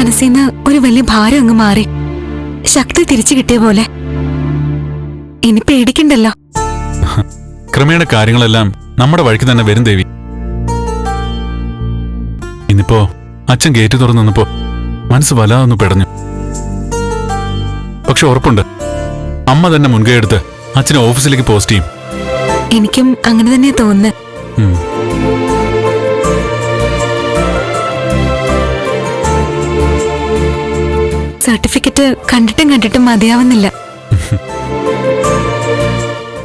മനസ്സിന്ന് ഒരു വലിയ ഭാരം അങ്ങ് മാറി. ശക്തി തിരിച്ചു കിട്ടിയ പോലെ. ഇനി പേടിക്കണ്ടല്ലോ. ക്രമേണ കാര്യങ്ങളെല്ലാം നമ്മുടെ വഴിക്ക് തന്നെ വരും ദേവി. ഇന്നിപ്പോ അച്ഛൻ ഗേറ്റ് തുറന്നു നിന്നപ്പോ മനസ്സ് വലാതൊന്ന് പെടഞ്ഞു. പക്ഷെ ഉറപ്പുണ്ട്. അമ്മ തന്നെ മുൻകൈ എടുത്ത് അച്ഛനെ ഓഫീസിലേക്ക് പോസ്റ്റ് ചെയ്യും. എനിക്കും അങ്ങനെ തന്നെ തോന്നുന്നു. സർട്ടിഫിക്കറ്റ് കണ്ടിട്ടും കണ്ടിട്ടും മതിയാവുന്നില്ല.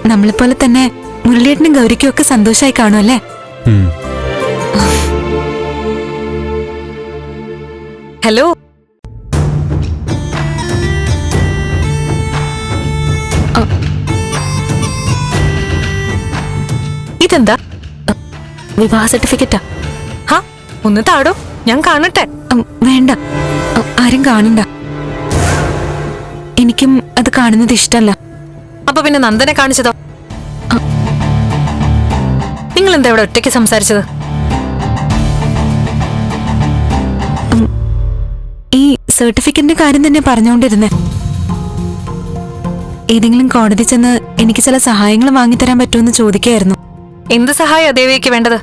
നമ്മളെപ്പോലെ തന്നെ മുരളിയേട്ടനും ഗൗരിക്കും ഒക്കെ സന്തോഷമായി കാണുമല്ലേ. ഹലോ. ഇതെന്താ? വിവാഹ സർട്ടിഫിക്കറ്റാ? ഹാ ഒന്ന് താടോ ഞാൻ കാണട്ടെ. വേണ്ട. ആരും കാണണ്ട. അത് കാണുന്നത് ഇഷ്ടല്ല. അപ്പൊ പിന്നെ നന്ദനെ കാണിച്ചതോ? നിങ്ങൾ എന്താ ഇവിടെ ഒറ്റയ്ക്ക് സംസാരിച്ചത്? ഈ സർട്ടിഫിക്കറ്റിന്റെ കാര്യം തന്നെ പറഞ്ഞുകൊണ്ടിരുന്നേ ഏതെങ്കിലും കോടതി ചെന്ന് എനിക്ക് ചില സഹായങ്ങൾ വാങ്ങിത്തരാൻ പറ്റുമെന്ന് ചോദിക്കായിരുന്നു. എന്ത് സഹായ ദേവിക്ക് വേണ്ടത്?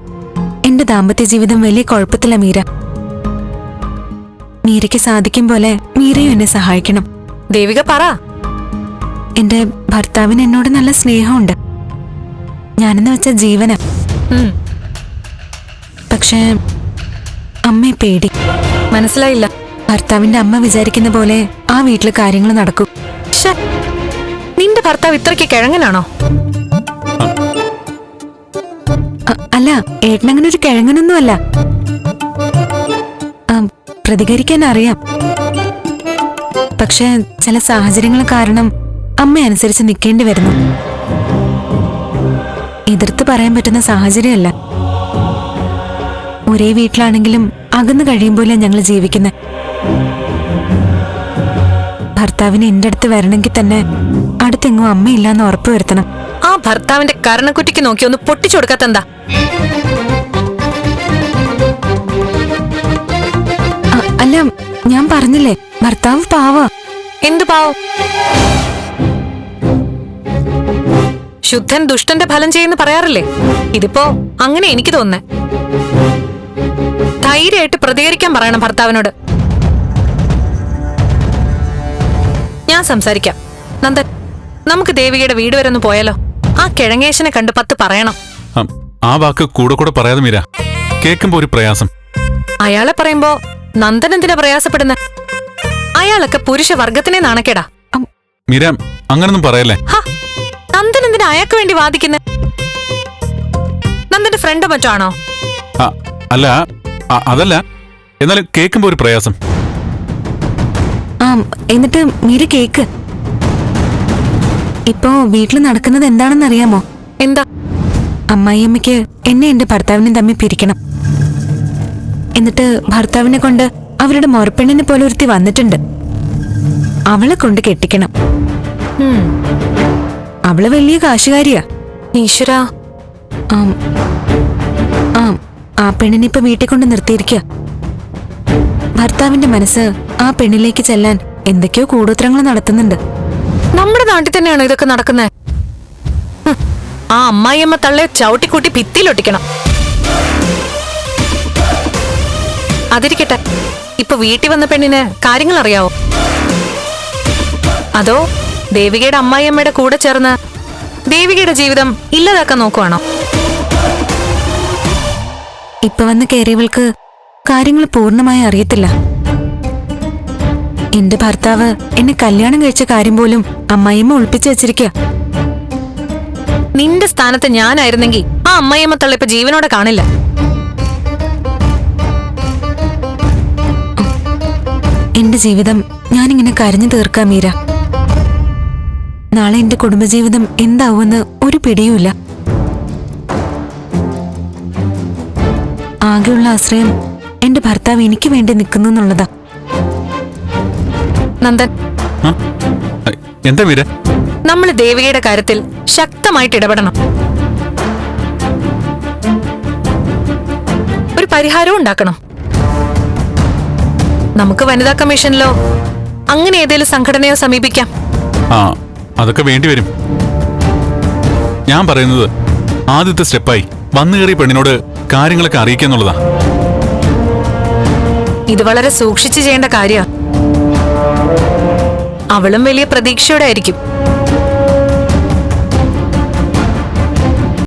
എന്റെ ദാമ്പത്യ ജീവിതം വലിയ കുഴപ്പത്തില മീര. മീരയ്ക്ക് സാധിക്കും പോലെ മീരയും എന്നെ സഹായിക്കണം. ദേവിക പറ. എന്റെ ഭർത്താവിന് എന്നോട് നല്ല സ്നേഹമുണ്ട്. ഞാനെന്ന് വെച്ച ജീവന. പക്ഷേ അമ്മയെ പേടി. മനസ്സിലായില്ല. ഭർത്താവിന്റെ അമ്മ വിചാരിക്കുന്ന പോലെ ആ വീട്ടിൽ കാര്യങ്ങൾ നടക്കും. നിന്റെ ഭർത്താവ് ഇത്രയ്ക്ക് കിഴങ്ങനാണോ? അല്ല ഏട്ടനങ്ങനെ ഒരു കിഴങ്ങനൊന്നും അല്ല. പ്രതികരിക്കാൻ അറിയാം. പക്ഷെ ചില സാഹചര്യങ്ങൾ കാരണം അമ്മ അനുസരിച്ച് നിൽക്കേണ്ടി വരുന്നു. എതിർത്ത് പറയാൻ പറ്റുന്ന സാഹചര്യമല്ല. ഒരേ വീട്ടിലാണെങ്കിലും അകന്നു കഴിയുമ്പോലെ ഞങ്ങൾ ജീവിക്കുന്നത് ഭർത്താവിന് എന്റെ അടുത്ത് വരണമെങ്കിൽ തന്നെ അടുത്തെങ്ങും അമ്മയില്ലാന്ന് ഉറപ്പ് വരുത്തണം. ആ ഭർത്താവിന്റെ കരണക്കുറ്റിക്ക് നോക്കി ഒന്ന് പൊട്ടിച്ചു കൊടുക്കാത്തെന്താ അല്ല ഞാൻ പറഞ്ഞില്ലേ ഭർത്താവ് പാവ. എന്ത് പാവം? ശുദ്ധൻ ദുഷ്ടന്റെ ഫലം ചെയ്യുന്നു പറയാറില്ലേ? ഇതിപ്പോ അങ്ങനെ എനിക്ക് തോന്നുന്നേ. ധൈര്യമായിട്ട് പ്രതികരിക്കാൻ പറയണം ഭർത്താവിനോട്. ഞാൻ സംസാരിക്കാം. നന്ദൻ നമുക്ക് ദേവികയുടെ വീട് വരെ ഒന്ന് പോയാലോ? ആ കിഴങ്ങേശനെ കണ്ട് പത്ത് പറയണം. ആ, വാക്ക് കൂടെ കൂടെ പറയാതെ മീര. കേൾക്കുമ്പോ ഒരു പ്രയാസം. അയാളെ പറയുമ്പോ നന്ദൻ എന്തിനാ പ്രയാസപ്പെടുന്നത് അയാളൊക്കെ പുരുഷ വർഗത്തിനെ നാണക്കേടാ. മീര അങ്ങനൊന്നും പറയല്ലേ? ഹ, നന്ദൻ എന്തിനാ അയാൾക്ക് വേണ്ടി വാദിക്കുന്നത് നന്ദന്റെ ഫ്രണ്ട് മറ്റാണോ? ആണോ അല്ല അതല്ല. എന്നാലും കേൾക്കുമ്പോ ഒരു പ്രയാസം. ആ എന്നിട്ട് മീര കേക്ക്. ഇപ്പോ വീട്ടിൽ നടക്കുന്നത് എന്താണെന്ന് അറിയാമോ എന്താ? അമ്മായിയമ്മയ്ക്ക് എന്നെ എന്റെ ഭർത്താവിനെ തമ്മിൽ പിരിക്കണം. എന്നിട്ട് ഭർത്താവിനെ കൊണ്ട് അവരുടെ മൊറപ്പെണ്ണിനെ പോലെ ഒരുത്തി വന്നിട്ടുണ്ട്. അവളെ കൊണ്ട് കെട്ടിക്കണം. അവൾ വലിയ കാശുകാരിയാ. ഈശ്വര. ആം. ആം. പെണ്ണിനെ ഇപ്പൊ വീട്ടിൽ കൊണ്ട് നിർത്തിയിരിക്കുക ഭർത്താവിന്റെ മനസ്സ് ആ പെണ്ണിലേക്ക് ചെല്ലാൻ എന്തൊക്കെയോ കൂടോത്രങ്ങൾ നടത്തുന്നുണ്ട്. നമ്മുടെ നാട്ടിൽ തന്നെയാണോ ഇതൊക്കെ നടക്കുന്നത് ആ അമ്മായിയമ്മ തള്ളെ ചവിട്ടിക്കൂട്ടി ഭിത്തിയിലൊട്ടിക്കണം. അതിരിക്കട്ടെ. ഇപ്പൊ വീട്ടിൽ വന്ന പെണ്ണിന് കാര്യങ്ങൾ അറിയാവോ അതോ ദേവികയുടെ അമ്മായിയമ്മയുടെ കൂടെ ചേർന്ന് ദേവികയുടെ ജീവിതം ഇല്ലാതാക്കാൻ നോക്കുവാണോ? ഇപ്പൊ വന്ന് കയറിയവൾക്ക് കാര്യങ്ങൾ പൂർണമായി അറിയത്തില്ല. എന്റെ ഭർത്താവ് എന്നെ കല്യാണം കഴിച്ച കാര്യം പോലും അമ്മായിമ്മ ഒളിപ്പിച്ചു വെച്ചിരിക്കുക നിന്റെ സ്ഥാനത്ത് ഞാനായിരുന്നെങ്കിൽ ആ അമ്മായിയമ്മ തള്ള ഇപ്പൊ ജീവനോടെ കാണില്ല. എന്റെ ജീവിതം ഞാനിങ്ങനെ കരഞ്ഞു തീർക്കാം മീര. നാളെ എന്റെ കുടുംബജീവിതം എന്താവുമെന്ന് ഒരു പിടിയുമില്ല. ആകെയുള്ള ആശ്രയം എന്റെ ഭർത്താവ് എനിക്ക് വേണ്ടി നിൽക്കുന്നു എന്നുള്ളതാ. നന്ദൻ. എന്താ വീര നമ്മൾ ദേവികയുടെ കാര്യത്തിൽ ശക്തമായിട്ട് ഇടപെടണം. ഒരു പരിഹാരവും ഉണ്ടാക്കണം. നമുക്ക് വനിതാ കമ്മീഷനിലോ അങ്ങനെ ഏതെങ്കിലും സംഘടനയോ സമീപിക്കാം. ആ അതൊക്കെ വേണ്ടി വരും. ഞാൻ പറയുന്നത് ആദ്യത്തെ സ്റ്റെപ്പായി വന്നു കയറിയ പെണ്ണിനോട് കാര്യങ്ങളൊക്കെ അറിയിക്കുക എന്നുള്ളതാ. ഇത് വളരെ സൂക്ഷിച്ചു ചെയ്യേണ്ട കാര്യ. അവളും വലിയ പ്രതീക്ഷയോടെ ആയിരിക്കും.